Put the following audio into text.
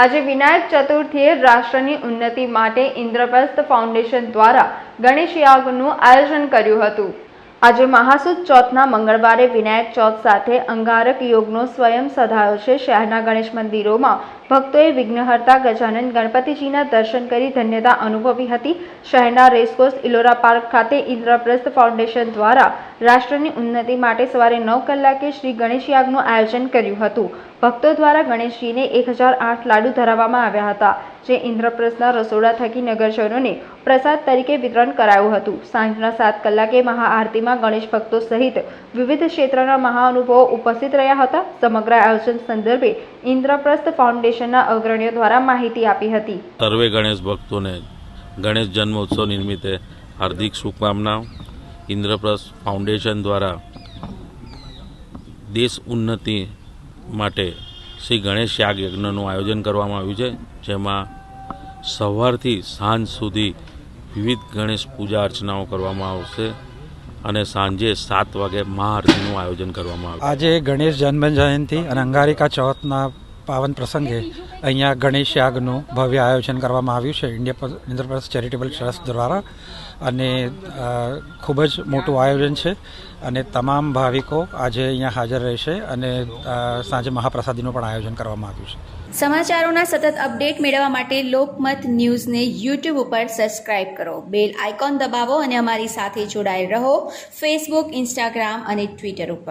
આજે વિનાયક ચતુર્થીએ રાષ્ટ્રની ઉન્નતિ માટે ઇન્દ્રપ્રસ્થ ફાઉન્ડેશન દ્વારા ગણેશ યાગનું આયોજન કર્યું હતું. આજે મહાસુદ ચોથના મંગળવારે વિનાયક ચોથ સાથે અંગારક યોગનો સ્વયં સધાયો છે. શહેરના ગણેશ મંદિરોમાં ભક્તોએ વિઘ્નહર્તા ગજાનન ગણપતિજીના દર્શન કરી ધન્યતા અનુભવી હતી. શહેરના રેસકોર્સ ઇલોરા પાર્ક ખાતે ઇન્દ્રપ્રસ્થ ફાઉન્ડેશન દ્વારા રાષ્ટ્રની ઉન્નતિ માટે સવારે નવ કલાકે શ્રી ગણેશ યાગનું આયોજન કર્યું હતું. ભક્તો દ્વારા ગણેશજીને એક હજાર આઠ લાડુ ધરાવવામાં આવ્યા હતા, જે ઇન્દ્રપ્રસ્થના રસોડા થકી નગરજનોને પ્રસાદ તરીકે વિતરણ કરાયું હતું. સાંજના સાત કલાકે મહાઆરતીમાં ગણેશ ભક્તો સહિત વિવિધ ક્ષેત્રના મહાનુભવો ઉપસ્થિત રહ્યા હતા. સમગ્ર આયોજન સંદર્ભે ઇન્દ્રપ્રસ્થ ફાઉન્ડેશનના અગ્રણીઓ દ્વારા માહિતી આપી હતી. સર્વે ગણેશ ભક્તોને ગણેશ જન્મોત્સવ નિમિત્તે હાર્દિક શુભકામનાઓ ઇન્દ્રપ્રસ્થ ફાઉન્ડેશન દ્વારા દેશ ઉન્નતિ માટે શ્રી ગણેશ યાગ યજ્ઞનું આયોજન કરવામાં આવ્યું છે, જેમાં સવારથી સાંજ સુધી વિવિધ ગણેશ પૂજા અર્ચનાઓ કરવામાં આવશે અને સાંજે સાત વાગે મહાઆરતીનું આયોજન કરવામાં આવશે. આજે ગણેશ જન્મ જયંતિ અને અંગારિકા ચોથના પાવન પ્રસંગે અહીંયા ગણેશ યાગનું ભવ્ય આયોજન કરવામાં આવ્યું છે. ઇન્ડિયા ઇન્દ્રપ્રસ્થ ચેરિટેબલ ટ્રસ્ટ દ્વારા. અને ખૂબ જ મોટું આયોજન છે. અને તમામ ભાવિકો આજે અહીંયા હાજર રહેશે અને સાંજે મહાપ્રસાદીનું પણ આયોજન કરવામાં આવ્યું છે. સમાચારોના સતત અપડેટ મેળવવા માટે લોકમત ન્યૂઝને યુટ્યુબ ઉપર સબસ્ક્રાઇબ કરો. બેલ આઇકોન દબાવો અને અમારી સાથે જોડાયેલ રહો. ફેસબુક ઇન્સ્ટાગ્રામ અને ટ્વિટર ઉપર.